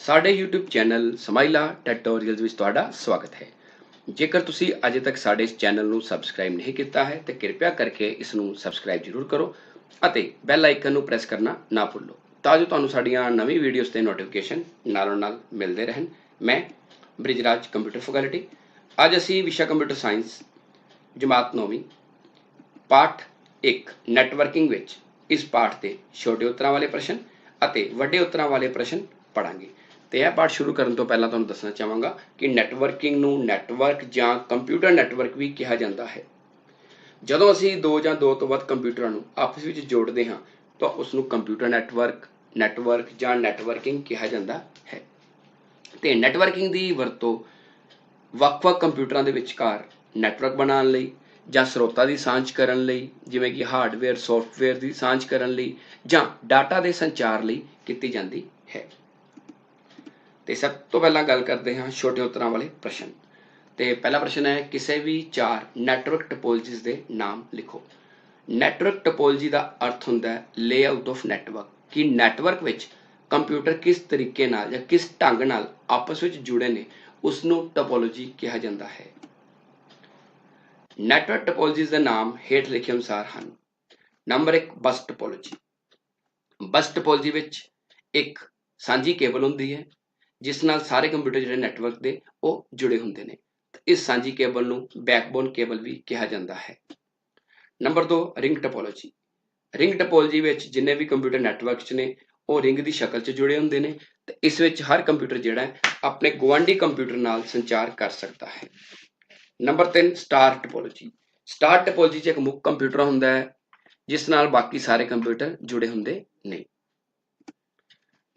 ਸਾਡੇ YouTube channel ਸਮਾਈਲਾ tutorials ਵਿੱਚ ਤੁਹਾਡਾ ਸਵਾਗਤ ਹੈ। ਜੇਕਰ ਤੁਸੀਂ ਅਜੇ ਤੱਕ ਸਾਡੇ ਇਸ ਚੈਨਲ ਨੂੰ ਸਬਸਕ੍ਰਾਈਬ ਨਹੀਂ ਕੀਤਾ ਹੈ, ਤਾਂ ਕਿਰਪਾ ਕਰਕੇ ਇਸ ਨੂੰ ਸਬਸਕ੍ਰਾਈਬ ਜ਼ਰੂਰ ਕਰੋ ਅਤੇ ਬੈਲ ਆਈਕਨ ਨੂੰ ਪ੍ਰੈਸ ਕਰਨਾ ਨਾ ਭੁੱਲੋ ਤਾਂ ਜੋ ਤੁਹਾਨੂੰ ਸਾਡੀਆਂ ਨਵੀਂ ਵੀਡੀਓਜ਼ ਤੇ ਨੋਟੀਫਿਕੇਸ਼ਨ ਨਾਲੋਂ ਨਾਲ ਮਿਲਦੇ ਰਹਿਣ। ਮੈਂ ਬ੍ਰਿਜਰਾਜ ਕੰਪਿਊਟਰ ਫੈਕਲਟੀ ਅੱਜ ਅਸੀਂ ਵਿਸ਼ਾ ਕੰਪਿਊਟਰ ਸਾਇੰਸ ਜਮਾਤ 9ਵੀਂ ਪਾਠ 1 ਨੈਟਵਰਕਿੰਗ ਵਿੱਚ। ਇਸ ਪਾਠ ਦੇ ਛੋਟੇ ਉੱਤਰਾਂ ਵਾਲੇ ਪ੍ਰਸ਼ਨ ਅਤੇ ਵੱਡੇ ਉੱਤਰਾਂ ਵਾਲੇ ਪ੍ਰਸ਼ਨ ਪੜਾਂਗੇ ਤੇ ਇਹ ਪਾਠ ਸ਼ੁਰੂ ਕਰਨ ਤੋਂ ਪਹਿਲਾਂ ਤੁਹਾਨੂੰ ਦੱਸਣਾ ਚਾਹਾਂਗਾ ਕਿ ਨੈਟਵਰਕਿੰਗ ਨੂੰ ਨੈਟਵਰਕ ਜਾਂ ਕੰਪਿਊਟਰ ਨੈਟਵਰਕ ਵੀ ਕਿਹਾ ਜਾਂਦਾ ਹੈ। ਜਦੋਂ ਅਸੀਂ ਦੋ ਜਾਂ ਦੋ ਤੋਂ ਵੱਧ ਕੰਪਿਊਟਰਾਂ ਨੂੰ ਆਪਸ ਵਿੱਚ ਜੋੜਦੇ ਹਾਂ, ਤਾਂ ਉਸ ਨੂੰ ਕੰਪਿਊਟਰ ਨੈਟਵਰਕ ਨੈਟਵਰਕ ਜਾਂ ਨੈਟਵਰਕਿੰਗ ਕਿਹਾ ਜਾਂਦਾ ਹੈ। ਤੇ ਨੈਟਵਰਕਿੰਗ ਦੀ ਵਰਤੋਂ ਵੱਖ-ਵੱਖ ਕੰਪਿਊਟਰਾਂ ਦੇ ਵਿਚਕਾਰ ਨੈਟਵਰਕ ਬਣਾਉਣ ਲਈ ਜਾਂ ਸਰੋਤਾਂ ਦੀ ਸਾਂਝ ਕਰਨ ਲਈ, ਜਿਵੇਂ ਕਿ ਹਾਰਡਵੇਅਰ ਸੌਫਟਵੇਅਰ ਦੀ ਸਾਂਝ ਕਰਨ ਲਈ ਜਾਂ ਡਾਟਾ ਦੇ ਸੰਚਾਰ ਲਈ ਕੀਤੀ ਜਾਂਦੀ ਹੈ। ਤੇ ਸਭ ਤੋਂ ਪਹਿਲਾਂ ਗੱਲ ਕਰਦੇ ਹਾਂ ਛੋਟੇ ਉੱਤਰਾਂ ਵਾਲੇ ਪ੍ਰਸ਼ਨ। ਤੇ ਪਹਿਲਾ ਪ੍ਰਸ਼ਨ ਹੈ, ਕਿਸੇ ਵੀ ਚਾਰ ਨੈਟਵਰਕ ਟੋਪੋਲੋਜੀਜ਼ ਦੇ ਨਾਮ ਲਿਖੋ। ਨੈਟਵਰਕ ਟੋਪੋਲੋਜੀ ਦਾ ਅਰਥ ਹੁੰਦਾ ਹੈ ਲੇਆਊਟ ਆਫ ਨੈਟਵਰਕ ਕਿ ਨੈਟਵਰਕ ਵਿੱਚ ਕੰਪਿਊਟਰ ਕਿਸ ਤਰੀਕੇ ਨਾਲ ਜਾਂ ਕਿਸ ਢੰਗ ਨਾਲ ਆਪਸ ਵਿੱਚ ਜੁੜੇ ਨੇ ਉਸ ਨੂੰ ਟੋਪੋਲੋਜੀ ਕਿਹਾ ਜਾਂਦਾ ਹੈ। ਨੈਟਵਰਕ ਟੋਪੋਲੋਜੀਜ਼ ਦੇ ਨਾਮ ਹੇਠ ਲਿਖੇ ਅਨੁਸਾਰ ਹਨ। Number 1 bus topology bus topology ਵਿੱਚ ਇੱਕ ਸਾਂਝੀ ਕੇਬਲ ਹੁੰਦੀ ਹੈ ਜਿਸ ਨਾਲ ਸਾਰੇ ਕੰਪਿਊਟਰ ਜਿਹੜੇ ਨੈਟਵਰਕ ਦੇ ਉਹ ਜੁੜੇ ਹੁੰਦੇ ਨੇ। ਇਸ ਸਾਂਝੀ ਕੇਬਲ ਨੂੰ ਬੈਕਬੋਨ ਕੇਬਲ ਵੀ ਕਿਹਾ ਜਾਂਦਾ ਹੈ। Number 2 ring topology. Ring topology ਵਿੱਚ ਜਿੰਨੇ ਵੀ ਕੰਪਿਊਟਰ ਨੈਟਵਰਕ 'ਚ ਨੇ, ਉਹ ਰਿੰਗ ਦੀ ਸ਼ਕਲ 'ਚ ਜੁੜੇ ਹੁੰਦੇ ਨੇ ਤੇ ਇਸ ਵਿੱਚ ਹਰ ਕੰਪਿਊਟਰ ਜਿਹੜਾ ਹੈ, ਆਪਣੇ ਗੁਆਂਢੀ ਕੰਪਿਊਟਰ ਨਾਲ ਸੰਚਾਰ ਕਰ ਸਕਦਾ ਹੈ। Number 3 star topology. Star topology 'ਚ ਇੱਕ ਮੁੱਖ ਕੰਪਿਊਟਰ ਹੁੰਦਾ ਹੈ, ਜਿਸ ਨਾਲ ਬਾਕੀ ਸਾਰੇ ਕੰਪਿਊਟਰ ਜੁੜੇ ਹੁੰਦੇ ਨੇ।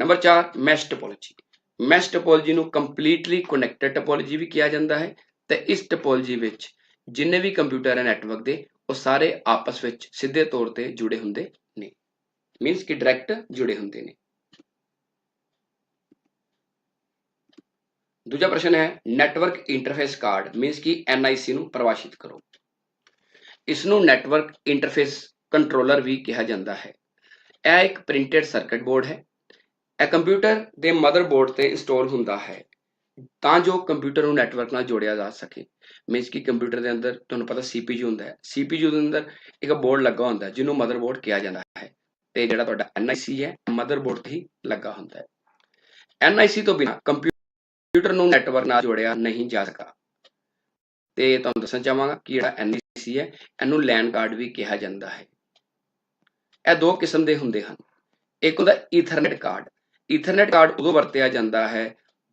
Number 4 mesh topology. Mesh topology ਨੂੰ ਕੰਪਲੀਟਲੀ ਕਨੈਕਟਡ ਟੋਪੋਲੋਜੀ ਵੀ ਕਿਹਾ ਜਾਂਦਾ ਹੈ ਤੇ ਇਸ ਟੋਪੋਲੋਜੀ ਵਿੱਚ ਜਿੰਨੇ ਵੀ ਕੰਪਿਊਟਰ ਹੈ ਨੈਟਵਰਕ ਦੇ, ਉਹ ਸਾਰੇ ਆਪਸ ਵਿੱਚ ਸਿੱਧੇ ਤੌਰ ਤੇ ਜੁੜੇ ਹੁੰਦੇ ਨੇ। ਮੀਨਸ ਕਿ ਡਾਇਰੈਕਟ ਜੁੜੇ ਹੁੰਦੇ ਨੇ। ਦੂਜਾ ਪ੍ਰਸ਼ਨ ਹੈ ਨੈਟਵਰਕ ਇੰਟਰਫੇਸ ਕਾਰਡ ਮੀਨਸ ਕਿ NIC ਨੂੰ ਪਰਿਭਾਸ਼ਿਤ ਕਰੋ। ਇਸ ਨੂੰ ਨੈਟਵਰਕ ਇੰਟਰਫੇਸ ਕੰਟਰੋਲਰ ਵੀ ਕਿਹਾ ਜਾਂਦਾ ਹੈ। ਇਹ ਇੱਕ ਪ੍ਰਿੰਟਡ ਸਰਕਟ ਬੋਰਡ ਹੈ। ਇਹ ਕੰਪਿਊਟਰ ਦੇ ਮਦਰਬੋਰਡ ਤੇ ਇੰਸਟਾਲ ਹੁੰਦਾ ਹੈ ਤਾਂ ਜੋ ਕੰਪਿਊਟਰ ਨੂੰ ਨੈਟਵਰਕ ਨਾਲ ਜੋੜਿਆ ਜਾ ਸਕੇ। ਮੀਨਸ ਕਿ ਕੰਪਿਊਟਰ ਦੇ ਅੰਦਰ ਤੁਹਾਨੂੰ ਪਤਾ CPU ਹੁੰਦਾ ਹੈ। CPU ਦੇ ਅੰਦਰ ਇੱਕ ਬੋਰਡ ਲੱਗਾ ਹੁੰਦਾ ਹੈ, ਜਿਹਨੂੰ ਮਦਰਬੋਰਡ ਕਿਹਾ ਜਾਂਦਾ ਹੈ ਤੇ ਜਿਹੜਾ ਤੁਹਾਡਾ NIC ਹੈ, ਮਦਰਬੋਰਡ ਤੇ ਹੀ ਲੱਗਾ ਹੁੰਦਾ ਹੈ। NIC ਤੋਂ ਬਿਨਾ ਕੰਪਿਊਟਰ ਨੂੰ ਨੈਟਵਰਕ ਨਾਲ ਜੋੜਿਆ ਨਹੀਂ ਜਾ ਸਕਦਾ। ਤੇ ਤੁਹਾਨੂੰ ਦੱਸਣਾ ਚਾਹਾਂਗਾ ਕਿ ਜਿਹੜਾ NIC ਹੈ, ਇਹਨੂੰ LAN ਕਾਰਡ ਵੀ ਕਿਹਾ ਜਾਂਦਾ ਹੈ। ਇਹ ਦੋ ਕਿਸਮ ਦੇ ਹੁੰਦੇ ਹਨ। ਇੱਕ ਹੁੰਦਾ ਈਥਰਨੈਟ ਕਾਰਡ ਈਥਰਨੈਟ ਕਾਰਡ ਉਦੋਂ ਵਰਤਿਆ ਜਾਂਦਾ ਹੈ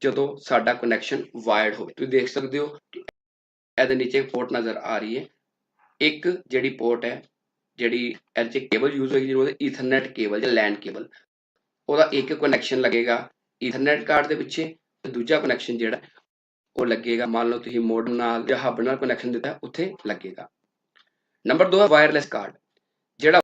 ਜਦੋਂ ਸਾਡਾ ਕਨੈਕਸ਼ਨ ਵਾਇਰਡ ਹੋਵੇ। ਤੁਸੀਂ ਦੇਖ ਸਕਦੇ ਹੋ ਇਹਦੇ ਨੀਚੇ ਪੋਰਟ ਨਜ਼ਰ ਆ ਰਹੀ ਹੈ। ਇੱਕ ਜਿਹੜੀ ਪੋਰਟ ਹੈ, ਜਿਹੜੀ ਇਹਦੇ ਚ ਕੇਬਲ ਯੂਜ਼ ਹੋਈ ਜਿਹਨੂੰ ਈਥਰਨੈਟ ਕੇਬਲ ਜਾਂ ਲੈਨ ਕੇਬਲ ਉਹਦਾ ਇੱਕ ਕਨੈਕਸ਼ਨ ਲੱਗੇਗਾ ਈਥਰਨੈਟ ਕਾਰਡ ਦੇ ਪਿੱਛੇ ਦੂਜਾ ਕਨੈਕਸ਼ਨ ਜਿਹੜਾ ਉਹ ਲੱਗੇਗਾ। ਮੰਨ ਲਓ ਤੁਸੀਂ ਮੋਡਮ ਨਾਲ ਜਾਂ ਹੱਬ ਨਾਲ ਕਨੈਕਸ਼ਨ ਦਿੱਤਾ, ਉੱਥੇ ਲੱਗੇਗਾ। ਨੰਬਰ 2 ਹੈ ਵਾਇਰਲੈਸ ਕਾਰਡ ਜਿਹੜਾ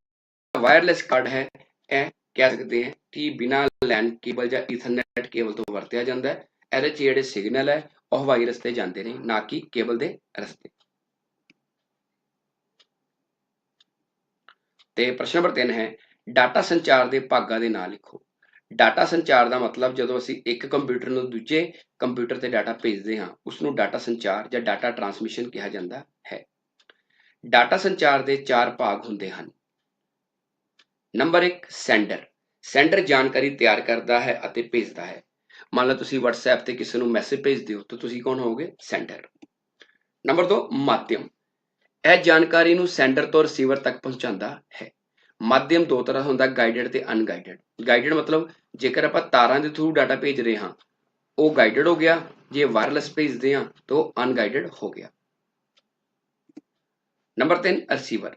ਵਾਇਰਲੈਸ ਕਾਰਡ ਹੈ, ਇਹ ਕਹਿ ਸਕਦੇ ਹਾਂ ਕਿ ਬਿਨਾ ਲੈਂਡ ਕੇਬਲ ਜਾਂ ਈਥਰਨੈਟ ਕੇਬਲ ਤੋਂ ਵਰਤਿਆ ਜਾਂਦਾ ਹੈ। ਇਹਦੇ 'ਚ ਜਿਹੜੇ ਸਿਗਨਲ ਹੈ, ਉਹ ਹਵਾਈ ਰਸਤੇ ਜਾਂਦੇ ਨੇ, ਨਾ ਕਿ ਕੇਬਲ ਦੇ ਰਸਤੇ। ਤੇ ਪ੍ਰਸ਼ਨ ਨੰਬਰ 3 ਹੈ, ਡਾਟਾ ਸੰਚਾਰ ਦੇ ਭਾਗਾਂ ਦੇ ਨਾਂ ਲਿਖੋ। ਡਾਟਾ ਸੰਚਾਰ ਦਾ ਮਤਲਬ ਜਦੋਂ ਅਸੀਂ ਇੱਕ ਕੰਪਿਊਟਰ ਨੂੰ ਦੂਜੇ ਕੰਪਿਊਟਰ ਤੇ ਡਾਟਾ ਭੇਜਦੇ ਹਾਂ ਉਸ ਨੂੰ ਡਾਟਾ ਸੰਚਾਰ ਜਾਂ ਡਾਟਾ ਟਰਾਂਸਮਿਸ਼ਨ ਕਿਹਾ ਜਾਂਦਾ ਹੈ। ਡਾਟਾ ਸੰਚਾਰ ਦੇ ਚਾਰ ਭਾਗ ਹੁੰਦੇ ਹਨ। ਨੰਬਰ 1 ਸੈਂਡਰ ਸੈਂਡਰ ਜਾਣਕਾਰੀ ਤਿਆਰ ਕਰਦਾ ਹੈ ਅਤੇ ਭੇਜਦਾ ਹੈ। ਮੰਨ ਲਓ ਤੁਸੀਂ WhatsApp ਤੇ ਕਿਸੇ ਨੂੰ ਮੈਸੇਜ ਭੇਜਦੇ ਹੋ, ਤਾਂ ਤੁਸੀਂ ਕੌਣ ਹੋਵੋਗੇ? ਸੈਂਡਰ ਨੰਬਰ 2 ਮਾਧਿਅਮ. ਇਹ ਜਾਣਕਾਰੀ ਨੂੰ ਸੈਂਡਰ ਤੋਂ ਰਿਸੀਵਰ ਤੱਕ ਪਹੁੰਚਾਉਂਦਾ ਹੈ। ਮਾਧਿਅਮ ਦੋ ਤਰ੍ਹਾਂ ਹੁੰਦਾ ਗਾਈਡਡ ਤੇ ਅਨਗਾਈਡਡ ਗਾਈਡਡ ਮਤਲਬ ਜੇਕਰ ਆਪਾਂ ਤਾਰਾਂ ਦੇ ਥਰੂ ਡਾਟਾ ਭੇਜ ਰਹੇ ਹਾਂ, ਉਹ ਗਾਈਡਡ ਹੋ ਗਿਆ। ਜੇ ਵਾਇਰਲੈਸ ਭੇਜਦੇ ਹਾਂ, ਤਾਂ ਉਹ ਅਨਗਾਈਡਡ ਹੋ ਗਿਆ। ਨੰਬਰ 3 ਰਿਸੀਵਰ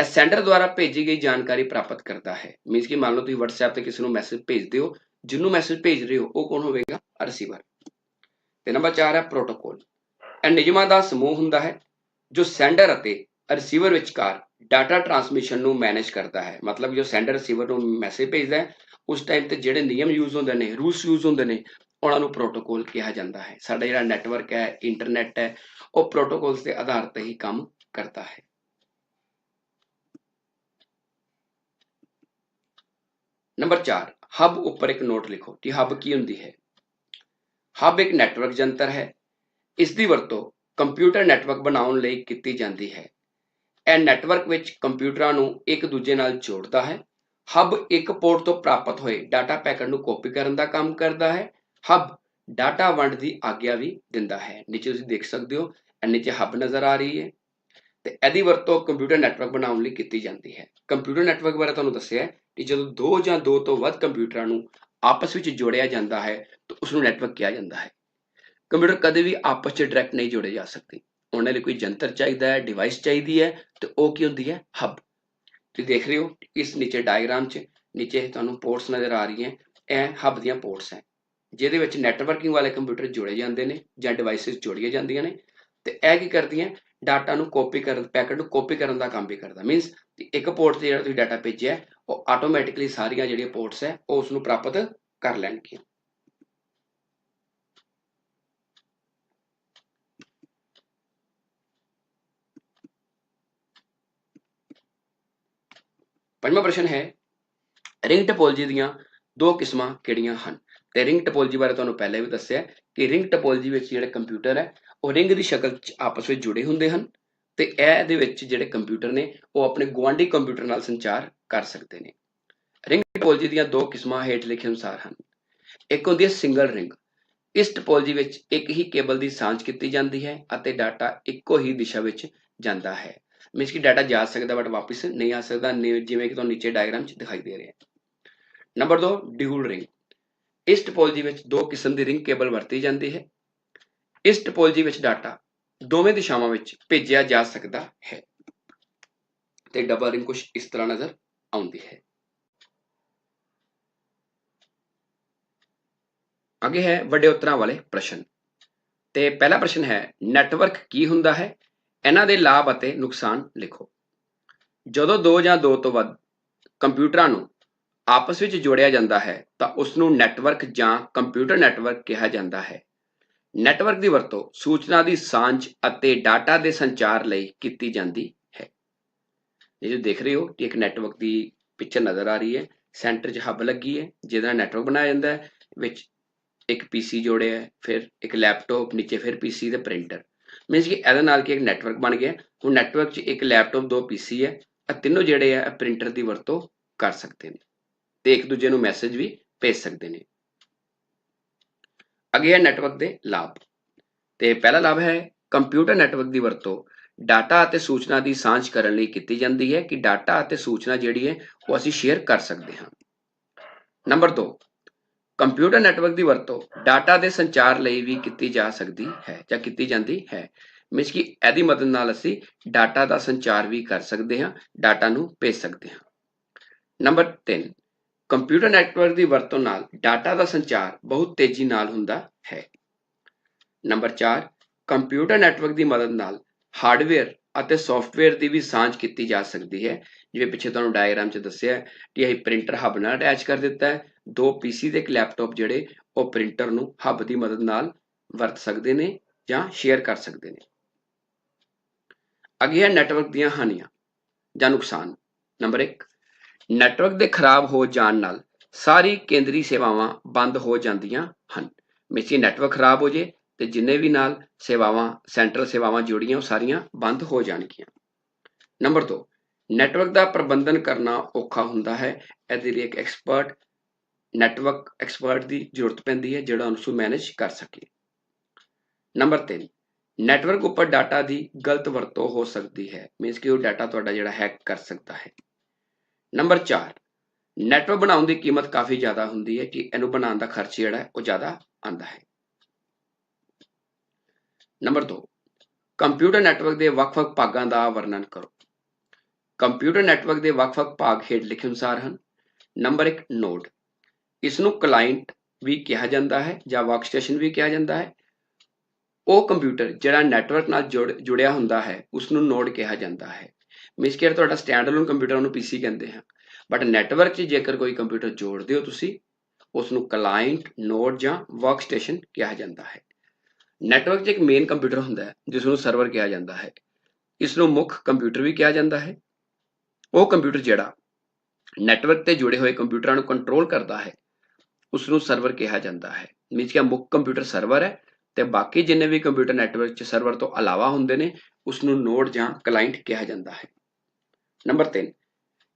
ਅਸੈਂਡਰ ਦੁਆਰਾ ਭੇਜੀ ਗਈ ਜਾਣਕਾਰੀ ਪ੍ਰਾਪਤ ਕਰਦਾ ਹੈ। ਮੀਨਸ ਕਿ ਮੰਨ ਲਓ ਤੁਸੀਂ WhatsApp ਤੇ ਕਿਸੇ ਨੂੰ ਮੈਸੇਜ ਭੇਜਦੇ ਹੋ ਜਿਹਨੂੰ ਮੈਸੇਜ ਭੇਜ ਰਹੇ ਹੋ, ਉਹ ਕੌਣ ਹੋਵੇਗਾ? ਰਿਸੀਵਰ ਤੇ ਨੰਬਰ 4 ਹੈ ਪ੍ਰੋਟੋਕੋਲ ਇਹ ਨਿਯਮਾਂ ਦਾ ਸਮੂਹ ਹੁੰਦਾ ਹੈ, ਜੋ ਸੈਂਡਰ ਅਤੇ ਰਿਸੀਵਰ ਵਿਚਕਾਰ ਡਾਟਾ ਟਰਾਂਸਮਿਸ਼ਨ ਨੂੰ ਮੈਨੇਜ ਕਰਦਾ ਹੈ। ਮਤਲਬ ਜੋ ਸੈਂਡਰ ਰਿਸੀਵਰ ਨੂੰ ਮੈਸੇਜ ਭੇਜਦਾ ਹੈ, ਉਸ ਟਾਈਮ ਤੇ ਜਿਹੜੇ ਨਿਯਮ ਯੂਜ਼ ਹੁੰਦੇ ਨੇ ਰੂਲਸ ਯੂਜ਼ ਹੁੰਦੇ ਨੇ, ਉਹਨਾਂ ਨੂੰ ਪ੍ਰੋਟੋਕੋਲ ਕਿਹਾ ਜਾਂਦਾ ਹੈ। ਸਾਡਾ ਜਿਹੜਾ ਨੈਟਵਰਕ ਹੈ ਇੰਟਰਨੈਟ ਹੈ, ਉਹ ਪ੍ਰੋਟੋਕੋਲਸ ਦੇ ਆਧਾਰ ਤੇ ਹੀ ਕੰਮ ਕਰਦਾ ਹੈ। ਨੰਬਰ 4 ਹਬ ਉੱਪਰ ਇੱਕ ਨੋਟ ਲਿਖੋ ਕਿ ਹਬ ਕੀ ਹੁੰਦੀ ਹੈ? ਹੱਬ ਇੱਕ ਨੈਟਵਰਕ ਜੰਤਰ ਹੈ। ਇਸ ਦੀ ਵਰਤੋਂ ਕੰਪਿਊਟਰ ਨੈਟਵਰਕ ਬਣਾਉਣ ਲਈ ਕੀਤੀ ਜਾਂਦੀ ਹੈ। ਇਹ ਨੈਟਵਰਕ ਵਿੱਚ ਕੰਪਿਊਟਰਾਂ ਨੂੰ ਇੱਕ ਦੂਜੇ ਨਾਲ ਜੋੜਦਾ ਹੈ। ਹੱਬ ਇੱਕ ਪੋਰਟ ਤੋਂ ਪ੍ਰਾਪਤ ਹੋਏ ਡਾਟਾ ਪੈਕਟ ਨੂੰ ਕਾਪੀ ਕਰਨ ਦਾ ਕੰਮ ਕਰਦਾ ਹੈ। ਹੱਬ ਡਾਟਾ ਵੰਡ ਦੀ ਆਗਿਆ ਵੀ ਦਿੰਦਾ ਹੈ। ਨੀਚੇ ਤੁਸੀਂ ਦੇਖ ਸਕਦੇ ਹੋ, ਇਹ ਨੀਚੇ ਹੱਬ ਨਜ਼ਰ ਆ ਰਹੀ ਹੈ। ਤੇ ਇਹਦੀ ਵਰਤੋਂ ਕੰਪਿਊਟਰ ਨੈਟਵਰਕ ਬਣਾਉਣ ਲਈ ਕੀਤੀ ਜਾਂਦੀ ਹੈ। ਕੰਪਿਊਟਰ ਨੈਟਵਰਕ ਬਾਰੇ ਤੁਹਾਨੂੰ ਦੱਸਿਆ ਹੈ ਕਿ ਜਦੋਂ ਦੋ ਜਾਂ ਦੋ ਤੋਂ ਵੱਧ ਕੰਪਿਊਟਰਾਂ ਨੂੰ ਆਪਸ ਵਿੱਚ ਜੋੜਿਆ ਜਾਂਦਾ ਹੈ, ਤਾਂ ਉਸ ਨੂੰ ਨੈਟਵਰਕ ਕਿਹਾ ਜਾਂਦਾ ਹੈ। ਕੰਪਿਊਟਰ ਕਦੇ ਵੀ ਆਪਸ 'ਚ ਡਾਇਰੈਕਟ ਨਹੀਂ ਜੋੜੇ ਜਾ ਸਕਦੇ। ਉਹਨਾਂ ਲਈ ਕੋਈ ਜੰਤਰ ਚਾਹੀਦਾ ਹੈ ਡਿਵਾਈਸ ਚਾਹੀਦੀ ਹੈ, ਤੇ ਉਹ ਕੀ ਹੁੰਦੀ ਹੈ? ਹੱਬ ਤੁਸੀਂ ਦੇਖ ਰਹੇ ਹੋ ਇਸ ਨੀਚੇ ਡਾਇਗਰਾਮ 'ਚ, ਨੀਚੇ ਤੁਹਾਨੂੰ ਪੋਰਟਸ ਨਜ਼ਰ ਆ ਰਹੀਆਂ। ਇਹ ਹੱਬ ਦੀਆਂ ਪੋਰਟਸ ਹੈ। ਜਿਹਦੇ ਵਿੱਚ ਨੈਟਵਰਕਿੰਗ ਵਾਲੇ ਕੰਪਿਊਟਰ ਜੋੜੇ ਜਾਂਦੇ ਨੇ ਜਾਂ ਡਿਵਾਈਸਸ ਜੋੜੀਆਂ ਜਾਂਦੀਆਂ ਨੇ। ਤੇ ਇਹ ਕੀ ਕਰਦੀਆਂ? ਡਾਟਾ ਨੂੰ ਕਾਪੀ ਕਰਨ ਪੈਕਟ ਨੂੰ ਕਾਪੀ ਕਰਨ ਦਾ ਕੰਮ ਵੀ ਕਰਦਾ। ਮੀਨਸ ਇੱਕ ਪੋਰਟ ਤੇ ਜਿਹੜਾ ਤੁਸੀਂ ਡਾਟਾ ਭੇਜਿਆ ਉਹ ਆਟੋਮੈਟਿਕਲੀ ਸਾਰੀਆਂ ਜਿਹੜੀਆਂ ਪੋਰਟਸ ਹੈ, ਉਹ ਉਸ ਨੂੰ ਪ੍ਰਾਪਤ ਕਰ ਲੈਣਗੀਆਂ। ਪੰਜਵਾਂ ਪ੍ਰਸ਼ਨ ਹੈ ਰਿੰਗ ਟੋਪੋਲੋਜੀ ਦੀਆਂ ਦੋ ਕਿਸਮਾਂ ਕਿਹੜੀਆਂ ਹਨ? ਤੇ ਰਿੰਗ ਟੋਪੋਲੋਜੀ ਬਾਰੇ ਤੁਹਾਨੂੰ ਪਹਿਲਾਂ ਵੀ ਦੱਸਿਆ ਕਿ ਰਿੰਗ ਟੋਪੋਲੋਜੀ ਵਿੱਚ ਜਿਹੜੇ ਕੰਪਿਊਟਰ ਹੈ, ਉਹ ਰਿੰਗ ਦੀ ਸ਼ਕਲ 'ਚ ਆਪਸ ਵਿੱਚ ਜੁੜੇ ਹੁੰਦੇ ਹਨ ਤੇ ਇਹ ਦੇ ਵਿੱਚ ਜਿਹੜੇ ਕੰਪਿਊਟਰ ਨੇ, ਉਹ ਆਪਣੇ ਗੁਆਂਢੀ ਕੰਪਿਊਟਰ ਨਾਲ ਸੰਚਾਰ ਕਰ ਸਕਦੇ ਨੇ। ਰਿੰਗ ਟੋਪੋਲੋਜੀ ਦੀਆਂ ਦੋ ਕਿਸਮਾਂ ਹੇਠ ਲਿਖੇ ਅਨੁਸਾਰ ਹਨ। ਇੱਕ ਹੁੰਦੀ ਹੈ ਸਿੰਗਲ ਰਿੰਗ। ਇਸ ਟੋਪੋਲੋਜੀ ਵਿੱਚ ਇੱਕ ਹੀ ਕੇਬਲ ਦੀ ਸਾਂਝ ਕੀਤੀ ਜਾਂਦੀ ਹੈ ਅਤੇ ਡਾਟਾ ਇੱਕੋ ਹੀ ਦਿਸ਼ਾ ਵਿੱਚ ਜਾਂਦਾ ਹੈ। ਮੀਨਸ ਕਿ ਡਾਟਾ ਜਾ ਸਕਦਾ ਬਟ ਵਾਪਸ ਨਹੀਂ ਆ ਸਕਦਾ ਜਿਵੇਂ ਕਿ ਤੁਹਾਨੂੰ ਨੀਚੇ ਡਾਇਗਰਾਮ 'ਚ ਦਿਖਾਈ ਦੇ ਰਿਹਾ ਹੈ। ਨੰਬਰ 2 ਡਿਊਲ ਰਿੰਗ ਇਸ ਟੋਪੋਲੋਜੀ ਵਿੱਚ ਦੋ ਕਿਸਮ ਦੀ ਰਿੰਗ ਕੇਬਲ ਵਰਤੀ ਜਾਂਦੀ ਹੈ। ਇਸ ਟੋਪੋਲੋਜੀ ਵਿੱਚ ਡਾਟਾ ਦੋਵੇਂ ਦਿਸ਼ਾਵਾਂ ਵਿੱਚ ਭੇਜਿਆ ਜਾ ਸਕਦਾ ਹੈ। ਤੇ ਡਬਲ ਰਿੰਗ ਕੁਝ ਇਸ ਤਰ੍ਹਾਂ ਨਜ਼ਰ ਆਉਂਦੀ ਹੈ। ਅੱਗੇ ਹੈ ਵੱਡੇ ਉਤਰਾਂ ਵਾਲੇ ਪ੍ਰਸ਼ਨ। ਤੇ ਪਹਿਲਾ ਪ੍ਰਸ਼ਨ ਹੈ ਨੈਟਵਰਕ ਕੀ ਹੁੰਦਾ ਹੈ? ਇਹਨਾਂ ਦੇ ਲਾਭ ਅਤੇ ਨੁਕਸਾਨ ਲਿਖੋ। ਜਦੋਂ ਦੋ ਜਾਂ ਦੋ ਤੋਂ ਵੱਧ ਕੰਪਿਊਟਰਾਂ ਨੂੰ ਆਪਸ ਵਿੱਚ ਜੋੜਿਆ ਜਾਂਦਾ ਹੈ, ਤਾਂ ਉਸ ਨੂੰ ਨੈਟਵਰਕ ਜਾਂ ਕੰਪਿਊਟਰ ਨੈਟਵਰਕ ਕਿਹਾ ਜਾਂਦਾ ਹੈ। ਨੈਟਵਰਕ ਦੀ ਵਰਤੋਂ ਸੂਚਨਾ ਦੀ ਸਾਂਝ ਅਤੇ ਡਾਟਾ ਦੇ ਸੰਚਾਰ ਲਈ ਕੀਤੀ ਜਾਂਦੀ ਹੈ ਇਹ ਜੋ ਦੇਖ ਰਹੇ ਹੋ ਕਿ ਇੱਕ ਨੈਟਵਰਕ ਦੀ ਪਿਕਚਰ ਨਜ਼ਰ ਆ ਰਹੀ ਹੈ। ਸੈਂਟਰ 'ਚ ਹੱਬ ਲੱਗੀ ਹੈ, ਜਿਹਦਾ ਨੈਟਵਰਕ ਬਣਾਇਆ ਜਾਂਦਾ ਹੈ, ਵਿੱਚ ਇੱਕ ਪੀਸੀ ਜੋੜਿਆ ਹੈ, ਫਿਰ ਇੱਕ ਲੈਪਟਾਪ ਨੀਚੇ ਫਿਰ ਪੀਸੀ ਤੇ ਪ੍ਰਿੰਟਰ ਮੀਨਸ ਕਿ ਇਹਦੇ ਨਾਲ ਕੀ ਇੱਕ ਨੈਟਵਰਕ ਬਣ ਗਿਆ। ਹੁਣ ਨੈਟਵਰਕ 'ਚ ਇੱਕ ਲੈਪਟਾਪ ਦੋ ਪੀਸੀ ਹੈ ਇਹ ਤਿੰਨੋਂ ਜਿਹੜੇ ਆ ਪ੍ਰਿੰਟਰ ਦੀ ਵਰਤੋਂ ਕਰ ਸਕਦੇ ਨੇ ਤੇ ਇੱਕ ਦੂਜੇ ਨੂੰ ਮੈਸੇਜ ਵੀ ਭੇਜ ਸਕਦੇ ਨੇ। ਅੱਗੇ ਹੈ ਨੈਟਵਰਕ ਦੇ ਲਾਭ। ਤੇ ਪਹਿਲਾ ਲਾਭ ਹੈ ਕੰਪਿਊਟਰ ਨੈਟਵਰਕ ਦੀ ਵਰਤੋਂ। ਡਾਟਾ ਅਤੇ ਸੂਚਨਾ ਦੀ ਸਾਂਝ ਕਰਨ ਲਈ ਕੀਤੀ ਜਾਂਦੀ ਹੈ ਕਿ ਡਾਟਾ ਅਤੇ ਸੂਚਨਾ ਜਿਹੜੀ ਹੈ ਉਹ ਅਸੀਂ ਸ਼ੇਅਰ ਕਰ ਸਕਦੇ ਹਾਂ। ਨੰਬਰ 2 ਕੰਪਿਊਟਰ ਨੈਟਵਰਕ ਦੀ ਵਰਤੋਂ ਡਾਟਾ ਦੇ ਸੰਚਾਰ ਲਈ ਵੀ ਕੀਤੀ ਜਾ ਸਕਦੀ ਹੈ ਜਾਂ ਕੀਤੀ ਜਾਂਦੀ ਹੈ। ਮਿਸ ਕਿ ਇਹਦੀ ਮਦਦ ਨਾਲ ਅਸੀਂ ਡਾਟਾ ਦਾ ਸੰਚਾਰ ਵੀ ਕਰ ਸਕਦੇ ਹਾਂ, ਡਾਟਾ ਨੂੰ ਭੇਜ ਸਕਦੇ ਹਾਂ। ਨੰਬਰ 3 ਕੰਪਿਊਟਰ ਨੈਟਵਰਕ ਦੀ ਵਰਤੋਂ ਨਾਲ ਡਾਟਾ ਦਾ ਸੰਚਾਰ ਬਹੁਤ ਤੇਜ਼ੀ ਨਾਲ ਹੁੰਦਾ ਹੈ। ਨੰਬਰ 4 ਕੰਪਿਊਟਰ ਨੈਟਵਰਕ ਦੀ ਮਦਦ ਨਾਲ ਹਾਰਡਵੇਅਰ ਅਤੇ ਸੌਫਟਵੇਅਰ ਦੀ ਵੀ ਸਾਂਝ ਕੀਤੀ ਜਾ ਸਕਦੀ ਹੈ। ਜਿਵੇਂ ਪਿੱਛੇ ਤੁਹਾਨੂੰ ਡਾਇਗਰਾਮ 'ਚ ਦੱਸਿਆ ਕਿ ਇਹ ਪ੍ਰਿੰਟਰ ਹੱਬ ਨਾਲ ਅਟੈਚ ਕਰ ਦਿੱਤਾ ਹੈ। ਦੋ ਪੀਸੀ ਦੇ ਇੱਕ ਲੈਪਟਾਪ ਜਿਹੜੇ ਉਹ ਪ੍ਰਿੰਟਰ ਨੂੰ ਹੱਬ ਦੀ ਮਦਦ ਨਾਲ ਵਰਤ ਸਕਦੇ ਨੇ ਜਾਂ ਸ਼ੇਅਰ ਕਰ ਸਕਦੇ ਨੇ। ਅੱਗੇ ਹੈ ਨੈਟਵਰਕ ਦੀਆਂ ਹਾਨੀਆਂ ਜਾਂ ਨੁਕਸਾਨ। ਨੰਬਰ 1 ਨੈਟਵਰਕ ਦੇ ਖਰਾਬ ਹੋ ਜਾਣ ਨਾਲ ਸਾਰੀ ਕੇਂਦਰੀ ਸੇਵਾਵਾਂ ਬੰਦ ਹੋ ਜਾਂਦੀਆਂ ਹਨ। ਮਿਸੀ ਨੈਟਵਰਕ ਖਰਾਬ ਹੋ ਜੇ ਤੇ ਜਿੰਨੇ ਵੀ ਨਾਲ ਸੇਵਾਵਾਂ, ਸੈਂਟਰਲ ਸੇਵਾਵਾਂ ਜੁੜੀਆਂ, ਉਹ ਸਾਰੀਆਂ ਬੰਦ ਹੋ ਜਾਣਗੀਆਂ। ਨੰਬਰ 2 ਨੈਟਵਰਕ ਦਾ ਪ੍ਰਬੰਧਨ ਕਰਨਾ ਔਖਾ ਹੁੰਦਾ ਹੈ। ਇਹਦੇ ਲਈ ਇੱਕ ਐਕਸਪਰਟ ਨੈਟਵਰਕ ਐਕਸਪਰਟ ਦੀ ਜ਼ਰੂਰਤ ਪੈਂਦੀ ਹੈ, ਜਿਹੜਾ ਉਸ ਨੂੰ ਮੈਨੇਜ ਕਰ ਸਕੇ। ਨੰਬਰ 3 ਨੈਟਵਰਕ ਉੱਪਰ ਡਾਟਾ ਦੀ ਗਲਤ ਵਰਤੋਂ ਹੋ ਸਕਦੀ ਹੈ। ਮੀਨਸ ਕਿ ਉਹ ਡਾਟਾ ਤੁਹਾਡਾ ਜਿਹੜਾ ਹੈਕ ਕਰ ਸਕਦਾ ਹੈ। ਨੰਬਰ 4 ਨੈਟਵਰਕ ਬਣਾਉਣ ਦੀ ਕੀਮਤ ਕਾਫੀ ਜ਼ਿਆਦਾ ਹੁੰਦੀ ਹੈ ਕਿ ਇਹਨੂੰ ਬਣਾਉਣ ਦਾ ਖਰਚ ਜਿਹੜਾ, ਉਹ ਜ਼ਿਆਦਾ ਆਂਦਾ ਹੈ। ਨੰਬਰ 2 ਕੰਪਿਊਟਰ ਨੈਟਵਰਕ ਦੇ ਵੱਖ-ਵੱਖ ਭਾਗਾਂ ਦਾ ਵਰਣਨ ਕਰੋ। ਕੰਪਿਊਟਰ ਨੈਟਵਰਕ ਦੇ ਵੱਖ-ਵੱਖ ਭਾਗ ਹੇਠ ਲਿਖੇ ਅਨੁਸਾਰ ਹਨ। ਨੰਬਰ 1 ਨੋਡ ਇਸ ਨੂੰ ਕਲਾਇੰਟ ਵੀ ਕਿਹਾ ਜਾਂਦਾ ਹੈ ਜਾਂ ਵਰਕਸਟੇਸ਼ਨ ਵੀ ਕਿਹਾ ਜਾਂਦਾ ਹੈ। ਉਹ ਕੰਪਿਊਟਰ ਜਿਹੜਾ ਨੈਟਵਰਕ ਨਾਲ ਜੁੜਿਆ ਹੁੰਦਾ ਹੈ ਉਸ ਨੂੰ ਨੋਡ ਕਿਹਾ ਜਾਂਦਾ ਹੈ। ਮਿਸ ਕੇਅਰ ਤੁਹਾਡਾ ਸਟੈਂਡਅਲੋਨ ਕੰਪਿਊਟਰ ਨੂੰ ਪੀਸੀ ਕਹਿੰਦੇ ਹਾਂ ਬਟ ਨੈਟਵਰਕ 'ਚ ਜੇਕਰ ਕੋਈ ਕੰਪਿਊਟਰ ਜੋੜਦੇ ਹੋ ਤੁਸੀਂ ਉਸ ਨੂੰ ਕਲਾਇੰਟ ਨੋਡ ਜਾਂ ਵਰਕਸਟੇਸ਼ਨ ਕਿਹਾ ਜਾਂਦਾ ਹੈ। ਨੈਟਵਰਕ 'ਚ ਇੱਕ ਮੇਨ ਕੰਪਿਊਟਰ ਹੁੰਦਾ ਹੈ ਜਿਸ ਨੂੰ ਸਰਵਰ ਕਿਹਾ ਜਾਂਦਾ ਹੈ। ਇਸ ਨੂੰ ਮੁੱਖ ਕੰਪਿਊਟਰ ਵੀ ਕਿਹਾ ਜਾਂਦਾ ਹੈ। ਉਹ ਕੰਪਿਊਟਰ ਜਿਹੜਾ ਨੈਟਵਰਕ ਤੇ ਜੁੜੇ ਹੋਏ ਕੰਪਿਊਟਰਾਂ ਨੂੰ ਕੰਟਰੋਲ ਕਰਦਾ ਹੈ ਉਸ ਨੂੰ ਸਰਵਰ ਕਿਹਾ ਜਾਂਦਾ ਹੈ। ਮੀਨਸ ਕਿ ਮੁੱਖ ਕੰਪਿਊਟਰ ਸਰਵਰ ਹੈ ਤੇ ਬਾਕੀ ਜਿੰਨੇ ਵੀ ਕੰਪਿਊਟਰ ਨੈਟਵਰਕ 'ਚ ਸਰਵਰ ਤੋਂ ਇਲਾਵਾ ਹੁੰਦੇ ਨੇ ਉਸ ਨੂੰ ਨੋਡ ਜਾਂ ਕਲਾਇੰਟ ਕਿਹਾ ਜਾਂਦਾ ਹੈ। Number 3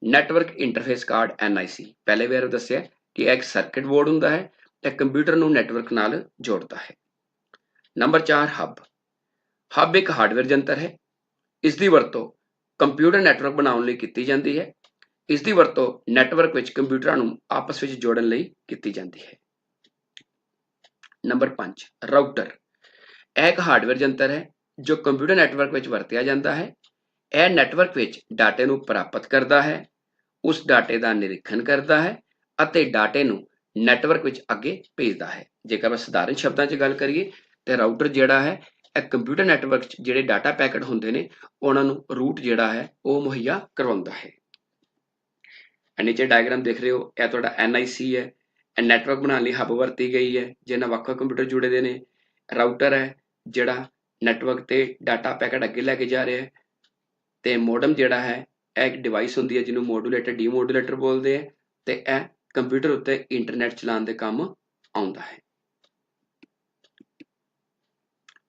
network interface card NIC ਪਹਿਲੇ ਵਾਰ ਦੱਸਿਆ ਕਿ ਇਹ ਇੱਕ ਸਰਕਟ ਬੋਰਡ ਹੁੰਦਾ ਹੈ ਤੇ ਕੰਪਿਊਟਰ ਨੂੰ ਨੈਟਵਰਕ ਨਾਲ ਜੋੜਦਾ ਹੈ। ਨੰਬਰ 4 ਹੱਬ ਹੱਬ ਇੱਕ ਹਾਰਡਵੇਅਰ ਜੰਤਰ ਹੈ। ਇਸ ਦੀ ਵਰਤੋਂ ਕੰਪਿਊਟਰ ਨੈਟਵਰਕ ਬਣਾਉਣ ਲਈ ਕੀਤੀ ਜਾਂਦੀ ਹੈ। ਇਸ ਦੀ ਵਰਤੋਂ ਨੈਟਵਰਕ ਵਿੱਚ ਕੰਪਿਊਟਰਾਂ ਨੂੰ ਆਪਸ ਵਿੱਚ ਜੋੜਨ ਲਈ ਕੀਤੀ ਜਾਂਦੀ ਹੈ। ਨੰਬਰ 5 ਰਾਊਟਰ ਇਹ ਇੱਕ ਹਾਰਡਵੇਅਰ ਜੰਤਰ ਹੈ, ਜੋ ਕੰਪਿਊਟਰ ਨੈਟਵਰਕ ਵਿੱਚ ਵਰਤਿਆ ਜਾਂਦਾ ਹੈ। ਇਹ ਨੈਟਵਰਕ ਵਿੱਚ ਡਾਟੇ ਨੂੰ ਪ੍ਰਾਪਤ ਕਰਦਾ ਹੈ, ਉਸ ਡਾਟੇ ਦਾ ਨਿਰੀਖਣ ਕਰਦਾ ਹੈ ਅਤੇ ਡਾਟੇ ਨੂੰ ਨੈਟਵਰਕ ਵਿੱਚ ਅੱਗੇ ਭੇਜਦਾ ਹੈ। ਜੇਕਰ ਆਪਾਂ ਸਧਾਰਨ ਸ਼ਬਦਾਂ 'ਚ ਗੱਲ ਕਰੀਏ ਤੇ ਰਾਊਟਰ ਜਿਹੜਾ ਹੈ, ਇਹ ਕੰਪਿਊਟਰ ਨੈਟਵਰਕ 'ਚ ਜਿਹੜੇ ਡਾਟਾ ਪੈਕੇਟ ਹੁੰਦੇ ਨੇ, ਉਹਨਾਂ ਨੂੰ ਰੂਟ ਜਿਹੜਾ ਹੈ, ਉਹ ਮੁਹੱਈਆ ਕਰਵਾਉਂਦਾ ਹੈ। ਨੀਚੇ ਡਾਇਗਰਾਮ ਦੇਖ ਰਹੇ ਹੋ, ਇਹ ਤੁਹਾਡਾ NIC ਹੈ। ਇਹ ਨੈਟਵਰਕ ਬਣਾਉਣ ਲਈ ਹੱਬ ਵਰਤੀ ਗਈ ਹੈ, ਜਿਹਨਾਂ ਵੱਖ-ਵੱਖ ਕੰਪਿਊਟਰ ਜੁੜੇ ਦੇ ਨੇ। ਰਾਊਟਰ ਹੈ, ਜਿਹੜਾ ਨੈਟਵਰਕ ਤੇ ਡਾਟਾ ਪੈਕੇਟ ਅੱਗੇ ਲੈ ਕੇ ਜਾ ਰਿਹਾ ਹੈ। ਤੇ ਮੋਡਮ ਜਿਹੜਾ ਹੈ, ਇਹ ਇੱਕ ਡਿਵਾਈਸ ਹੁੰਦੀ ਹੈ, ਜਿਹਨੂੰ ਮੋਡੂਲੇਟਰ ਡੀਮੋਡੂਲੇਟਰ ਬੋਲਦੇ ਆ ਤੇ ਇਹ ਕੰਪਿਊਟਰ ਉੱਤੇ ਇੰਟਰਨੈਟ ਚਲਾਉਣ ਦੇ ਕੰਮ ਆਉਂਦਾ ਹੈ।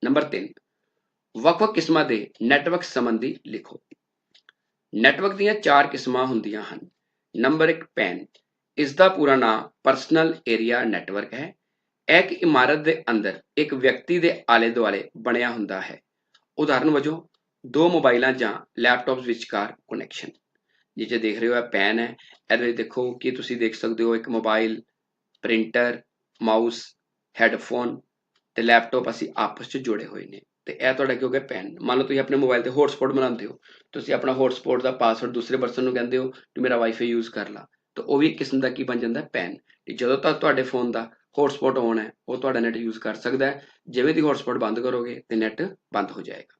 ਨੰਬਰ 3 ਵੱਖ-ਵੱਖ ਕਿਸਮਾਂ ਦੇ ਨੈਟਵਰਕ ਸੰਬੰਧੀ ਲਿਖੋ। ਨੈਟਵਰਕ ਦੀਆਂ ਚਾਰ ਕਿਸਮਾਂ ਹੁੰਦੀਆਂ ਹਨ। ਨੰਬਰ 1 ਪੈਨ ਇਸ ਦਾ ਪੂਰਾ ਨਾਮ ਪਰਸਨਲ ਏਰੀਆ ਨੈਟਵਰਕ ਹੈ। ਇਹ ਇੱਕ ਇਮਾਰਤ ਦੇ ਅੰਦਰ ਇੱਕ ਵਿਅਕਤੀ ਦੇ ਆਲੇ-ਦੁਆਲੇ ਬਣਿਆ ਹੁੰਦਾ ਹੈ। ਉਦਾਹਰਨ ਵਜੋਂ, ਦੋ ਮੋਬਾਈਲਾਂ ਜਾਂ ਲੈਪਟਾਪਸ ਵਿਚਕਾਰ ਕਨੈਕਸ਼ਨ ਜੇ ਦੇਖ ਰਹੇ ਹੋ, ਇਹ ਪੈਨ ਹੈ। ਇਹਦੇ ਵਿੱਚ ਦੇਖੋ ਕਿ ਤੁਸੀਂ ਦੇਖ ਸਕਦੇ ਹੋ ਇੱਕ ਮੋਬਾਈਲ, ਪ੍ਰਿੰਟਰ, ਮਾਊਸ, ਹੈੱਡਫੋਨ ਤੇ ਲੈਪਟਾਪ ਅਸੀਂ ਆਪਸ ਵਿੱਚ ਜੁੜੇ ਹੋਏ ਨੇ। ਤੇ ਇਹ ਤੁਹਾਡਾ ਕੀ ਹੋ ਗਿਆ ਪੈਨ ਮੰਨ ਲਓ ਤੁਸੀਂ ਆਪਣੇ ਮੋਬਾਈਲ ਤੇ ਹੌਟਸਪੌਟ ਬਣਾਉਂਦੇ ਹੋ। ਤੁਸੀਂ ਆਪਣਾ ਹੌਟਸਪੌਟ ਦਾ ਪਾਸਵਰਡ ਦੂਸਰੇ ਪਰਸਨ ਨੂੰ ਕਹਿੰਦੇ ਹੋ ਕਿ ਮੇਰਾ ਵਾਈਫਾਈ ਯੂਜ਼ ਕਰ ਲਾ। ਤਾਂ ਉਹ ਵੀ ਕਿਸਮ ਦਾ ਕੀ ਬਣ ਜਾਂਦਾ ਪੈਨ ਜਦੋਂ ਤੱਕ ਤੁਹਾਡੇ ਫੋਨ ਦਾ ਹੌਟਸਪੌਟ ਔਨ ਹੈ, ਉਹ ਤੁਹਾਡਾ ਨੈਟ ਯੂਜ਼ ਕਰ ਸਕਦਾ ਹੈ। ਜਿਵੇਂ ਦੀ ਹੌਟਸਪੌਟ ਬੰਦ ਕਰੋਗੇ, ਤੇ ਨੈਟ ਬੰਦ ਹੋ ਜਾਏਗਾ।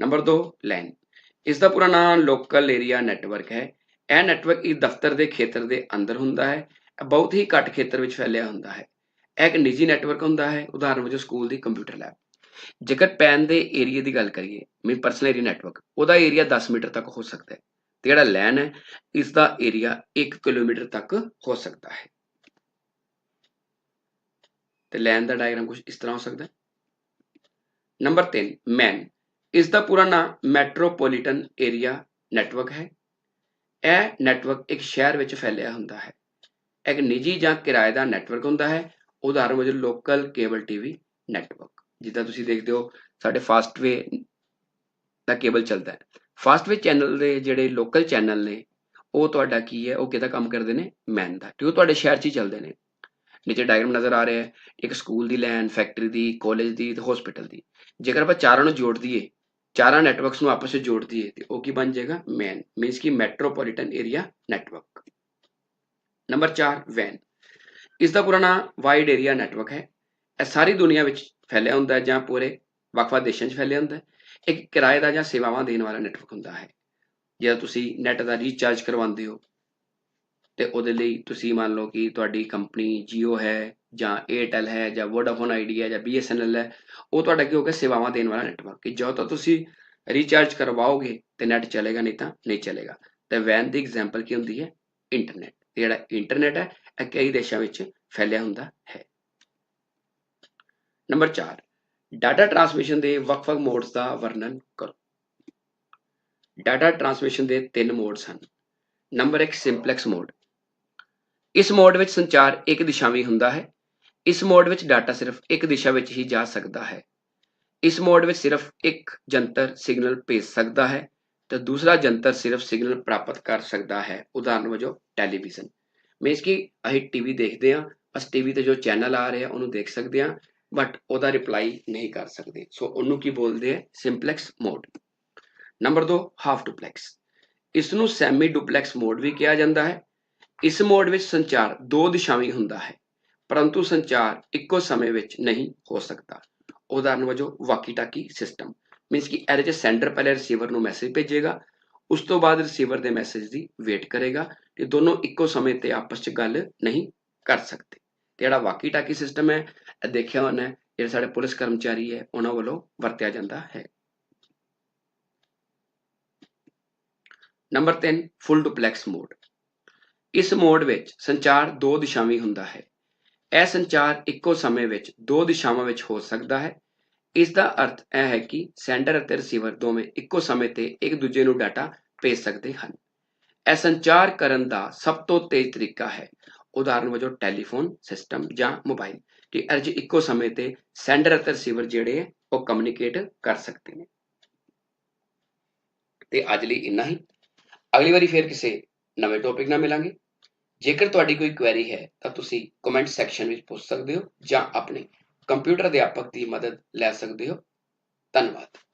ਨੰਬਰ 2 ਲੈਨ ਇਸ ਦਾ ਪੂਰਾ ਨਾਮ ਲੋਕਲ ਏਰੀਆ ਨੈਟਵਰਕ ਹੈ। ਇਹ ਨੈਟਵਰਕ ਇੱਕ ਦਫ਼ਤਰ ਦੇ ਖੇਤਰ ਦੇ ਅੰਦਰ ਹੁੰਦਾ ਹੈ। ਬਹੁਤ ਹੀ ਘੱਟ ਖੇਤਰ ਵਿੱਚ ਫੈਲਿਆ ਹੁੰਦਾ ਹੈ। ਇਹ ਇੱਕ ਨਿੱਜੀ ਨੈਟਵਰਕ ਹੁੰਦਾ ਹੈ, ਉਦਾਹਰਨ ਵਜੋਂ ਸਕੂਲ ਦੀ ਕੰਪਿਊਟਰ ਲੈਬ ਜੇਕਰ ਪੈਨ ਦੇ ਏਰੀਆ ਦੀ ਗੱਲ ਕਰੀਏ ਮੀਨ ਪਰਸਨਲ ਏਰੀਆ ਨੈਟਵਰਕ ਉਹਦਾ ਏਰੀਆ 10 ਮੀਟਰ ਤੱਕ ਹੋ ਸਕਦਾ ਹੈ। ਤੇ ਜਿਹੜਾ ਲੈਨ ਹੈ ਇਸ ਦਾ ਏਰੀਆ 1 ਕਿਲੋਮੀਟਰ ਤੱਕ ਹੋ ਸਕਦਾ ਹੈ। ਤੇ ਲੈਨ ਦਾ ਡਾਇਗਰਾਮ ਕੁਝ ਇਸ ਤਰ੍ਹਾਂ ਹੋ ਸਕਦਾ ਹੈ। ਨੰਬਰ 3 ਮੈਨ ਇਸ ਦਾ ਪੂਰਾ ਨਾਮ ਮੈਟਰੋਪੋਲੀਟਨ ਏਰੀਆ ਨੈਟਵਰਕ ਹੈ। ਇਹ ਨੈਟਵਰਕ ਇੱਕ ਸ਼ਹਿਰ ਵਿੱਚ ਫੈਲਿਆ ਹੁੰਦਾ ਹੈ। ਇੱਕ ਨਿੱਜੀ ਜਾਂ ਕਿਰਾਏ ਦਾ ਨੈਟਵਰਕ ਹੁੰਦਾ ਹੈ। ਉਦਾਹਰਨ ਵਜੋਂ ਲੋਕਲ ਕੇਬਲ ਟੀਵੀ ਨੈਟਵਰਕ ਜਿੱਦਾਂ ਤੁਸੀਂ ਦੇਖਦੇ ਹੋ, ਸਾਡੇ ਫਾਸਟਵੇ ਦਾ ਕੇਬਲ ਚੱਲਦਾ ਹੈ। ਫਾਸਟਵੇ ਚੈਨਲ ਦੇ ਜਿਹੜੇ ਲੋਕਲ ਚੈਨਲ ਨੇ, ਉਹ ਤੁਹਾਡਾ ਕੀ ਹੈ? ਉਹ ਕਿਹਦਾ ਕੰਮ ਕਰਦੇ ਨੇ? ਮੈਨ ਦਾ। ਤੇ ਉਹ ਤੁਹਾਡੇ ਸ਼ਹਿਰ 'ਚ ਹੀ ਚੱਲਦੇ ਨੇ। ਨੀਚੇ ਡਾਇਗਰਾਮ ਨਜ਼ਰ ਆ ਰਿਹਾ ਹੈ। ਇੱਕ ਸਕੂਲ ਦੀ ਲਾਈਨ ਫੈਕਟਰੀ ਦੀ ਕਾਲਜ ਦੀ ਤੇ ਹਸਪੀਟਲ ਦੀ। ਜੇਕਰ ਆਪਾਂ ਚਾਰਾਂ ਨੂੰ ਜੋੜ ਦਈਏ, ਚਾਰਾਂ ਨੈਟਵਰਕਸ ਨੂੰ ਆਪਸ ਵਿੱਚ ਜੋੜ ਦਈਏ, ਤੇ ਉਹ ਕੀ ਬਣ ਜਾਏਗਾ? ਮੈਨ ਮੀਨਸ ਕਿ ਮੈਟਰੋਪੋਲੀਟਨ ਏਰੀਆ ਨੈਟਵਰਕ ਨੰਬਰ 4 ਵੈਨ ਇਸ ਦਾ ਪੂਰਾ ਨਾਮ ਵਾਈਡ ਏਰੀਆ ਨੈਟਵਰਕ ਹੈ। ਇਹ ਸਾਰੀ ਦੁਨੀਆ ਵਿੱਚ ਫੈਲਿਆ ਹੁੰਦਾ ਹੈ ਜਾਂ ਪੂਰੇ ਵੱਖ-ਵੱਖ ਦੇਸ਼ਾਂ 'ਚ ਫੈਲਿਆ ਹੁੰਦਾ ਹੈ। ਇੱਕ ਕਿਰਾਏ ਦਾ ਜਾਂ ਸੇਵਾਵਾਂ ਦੇਣ ਵਾਲਾ ਨੈਟਵਰਕ ਹੁੰਦਾ ਹੈ। ਜਦੋਂ ਤੁਸੀਂ ਨੈਟ ਦਾ ਰੀਚਾਰਜ ਕਰਵਾਉਂਦੇ ਹੋ, ਤੇ ਉਹਦੇ ਲਈ ਤੁਸੀਂ ਮੰਨ ਲਓ ਕਿ ਤੁਹਾਡੀ ਕੰਪਨੀ Jio ਹੈ ਜਾਂ Airtel ਹੈ ਜਾਂ Vodafone Idea ਹੈ ਜਾਂ BSNL ਹੈ, ਉਹ ਤੁਹਾਡਾ ਕੀ ਹੋਗਾ ਸੇਵਾਵਾਂ ਦੇਣ ਵਾਲਾ ਨੈਟਵਰਕ ਕਿ ਜਦੋਂ ਤੱਕ ਤੁਸੀਂ ਰੀਚਾਰਜ ਕਰਵਾਓਗੇ ਤੇ ਨੈਟ ਚੱਲੇਗਾ, ਨਹੀਂ ਤਾਂ ਨਹੀਂ ਚੱਲੇਗਾ। ਤੇ ਵੈਨ ਦੀ ਐਗਜ਼ਾਮਪਲ ਕੀ ਹੁੰਦੀ ਹੈ? ਇੰਟਰਨੈਟ ਤੇ ਜਿਹੜਾ ਇੰਟਰਨੈਟ ਹੈ, ਇਹ ਕਈ ਦੇਸ਼ਾਂ ਵਿੱਚ ਫੈਲਿਆ ਹੁੰਦਾ ਹੈ। ਨੰਬਰ 4 ਡਾਟਾ ਟਰਾਂਸਮਿਸ਼ਨ ਦੇ ਵੱਖ-ਵੱਖ ਮੋਡਸ ਦਾ ਵਰਣਨ ਕਰੋ। ਡਾਟਾ ਟਰਾਂਸਮਿਸ਼ਨ ਦੇ ਤਿੰਨ ਮੋਡਸ ਹਨ। ਨੰਬਰ 1 ਸਿੰਪਲੈਕਸ ਮੋਡ ਇਸ ਮੋਡ ਵਿੱਚ ਸੰਚਾਰ ਇੱਕ ਦਿਸ਼ਾਵੀ ਹੁੰਦਾ ਹੈ। ਇਸ ਮੋਡ ਵਿੱਚ ਡਾਟਾ ਸਿਰਫ ਇੱਕ ਦਿਸ਼ਾ ਵਿੱਚ ਹੀ ਜਾ ਸਕਦਾ ਹੈ। ਇਸ ਮੋਡ ਵਿੱਚ ਸਿਰਫ ਇੱਕ ਜੰਤਰ ਸਿਗਨਲ ਭੇਜ ਸਕਦਾ ਹੈ। ਤੇ ਦੂਸਰਾ ਜੰਤਰ ਸਿਰਫ ਸਿਗਨਲ ਪ੍ਰਾਪਤ ਕਰ ਸਕਦਾ ਹੈ। ਉਦਾਹਰਨ ਵਜੋਂ ਟੈਲੀਵਿਜ਼ਨ। ਮੀਨਸ ਕਿ ਅਸੀਂ ਟੀਵੀ ਦੇਖਦੇ ਹਾਂ ਅਸ ਟੀਵੀ ਤੇ ਜੋ ਚੈਨਲ ਆ ਰਹੇ ਆ, ਉਹਨੂੰ ਦੇਖ ਸਕਦੇ ਹਾਂ ਬਟ ਉਹਦਾ ਰਿਪਲਾਈ ਨਹੀਂ ਕਰ ਸਕਦੇ। ਸੋ ਉਹਨੂੰ ਕੀ ਬੋਲਦੇ ਆ? Simplex mode number 2 half duplex ਇਸ ਨੂੰ ਸੈਮੀ ਡੁਪਲੈਕਸ ਮੋਡ ਵੀ ਕਿਹਾ ਜਾਂਦਾ ਹੈ। ਇਸ ਮੋਡ ਵਿੱਚ ਸੰਚਾਰ ਦੋ ਦਿਸ਼ਾਵੀ ਹੁੰਦਾ ਹੈ, ਪਰੰਤੂ ਸੰਚਾਰ ਇੱਕੋ ਸਮੇਂ ਵਿੱਚ ਨਹੀਂ ਹੋ ਸਕਦਾ। ਉਦਾਹਰਨ ਵਜੋਂ ਵਾਕੀ ਟਾਕੀ ਸਿਸਟਮ ਮੀਨਸ ਕਿ ਇਹਦੇ ਚ ਸੈਂਡਰ ਪਹਿਲੇ ਰਿਸੀਵਰ ਨੂੰ ਮੈਸੇਜ ਭੇਜੇਗਾ, ਉਸ ਤੋਂ ਬਾਅਦ ਰਿਸੀਵਰ ਦੇ ਮੈਸੇਜ ਦੀ ਵੇਟ ਕਰੇਗਾ ਤੇ ਦੋਨੋਂ ਇੱਕੋ ਸਮੇਂ ਤੇ ਆਪਸ ਚ ਗੱਲ ਨਹੀਂ ਕਰ ਸਕਦੇ। ਤੇ ਜਿਹੜਾ ਵਾਕੀ ਟਾਕੀ ਸਿਸਟਮ ਹੈ, ਇਹ ਦੇਖਿਆ ਹੋਣਾ ਹੈ, ਜਿਹੜੇ ਸਾਡੇ ਪੁਲਿਸ ਕਰਮਚਾਰੀ ਹੈ, ਉਹਨਾਂ ਵੱਲੋਂ ਵਰਤਿਆ ਜਾਂਦਾ ਹੈ। ਨੰਬਰ 3 ਫੁੱਲ ਡੁਪਲੈਕਸ ਮੋਡ ਇਸ ਮੋਡ ਵਿੱਚ ਸੰਚਾਰ ਦੋ ਦਿਸ਼ਾਵੀ ਹੁੰਦਾ ਹੈ। ਇਹ ਸੰਚਾਰ ਇੱਕੋ ਸਮੇਂ ਵਿੱਚ ਦੋ ਦਿਸ਼ਾਵਾਂ ਵਿੱਚ ਹੋ ਸਕਦਾ ਹੈ। ਇਸ ਦਾ ਅਰਥ ਇਹ ਹੈ ਕਿ ਸੈਂਡਰ ਅਤੇ ਰਿਸੀਵਰ ਦੋਵੇਂ ਇੱਕੋ ਸਮੇਂ ਤੇ ਇੱਕ ਦੂਜੇ ਨੂੰ ਡਾਟਾ ਭੇਜ ਸਕਦੇ ਹਨ। ਇਹ ਸੰਚਾਰ ਕਰਨ ਦਾ ਸਭ ਤੋਂ ਤੇਜ਼ ਤਰੀਕਾ ਹੈ। ਉਦਾਹਰਨ ਵਜੋਂ ਟੈਲੀਫੋਨ ਸਿਸਟਮ ਜਾਂ ਮੋਬਾਈਲ, ਕਿ ਅਰਜ ਇੱਕੋ ਸਮੇਂ ਤੇ ਸੈਂਡਰ ਅਤੇ ਰਿਸੀਵਰ ਜਿਹੜੇ ਹੈ, ਉਹ ਕਮਿਊਨੀਕੇਟ ਕਰ ਸਕਦੇ ਨੇ। ਤੇ ਅੱਜ ਲਈ ਇੰਨਾ ਹੀ। ਅਗਲੀ ਵਾਰੀ ਫੇਰ ਕਿਸੇ ਨਵੇਂ ਟੌਪਿਕ ਨਾਲ ਮਿਲਾਂਗੇ। ਜੇਕਰ ਤੁਹਾਡੀ ਕੋਈ ਕੁਐਰੀ ਹੈ, ਤਾਂ ਤੁਸੀਂ ਕਮੈਂਟ ਸੈਕਸ਼ਨ ਵਿੱਚ ਪੁੱਛ ਸਕਦੇ ਹੋ ਜਾਂ ਆਪਣੇ ਕੰਪਿਊਟਰ ਅਧਿਆਪਕ ਦੀ ਮਦਦ ਲੈ ਸਕਦੇ ਹੋ। ਧੰਨਵਾਦ।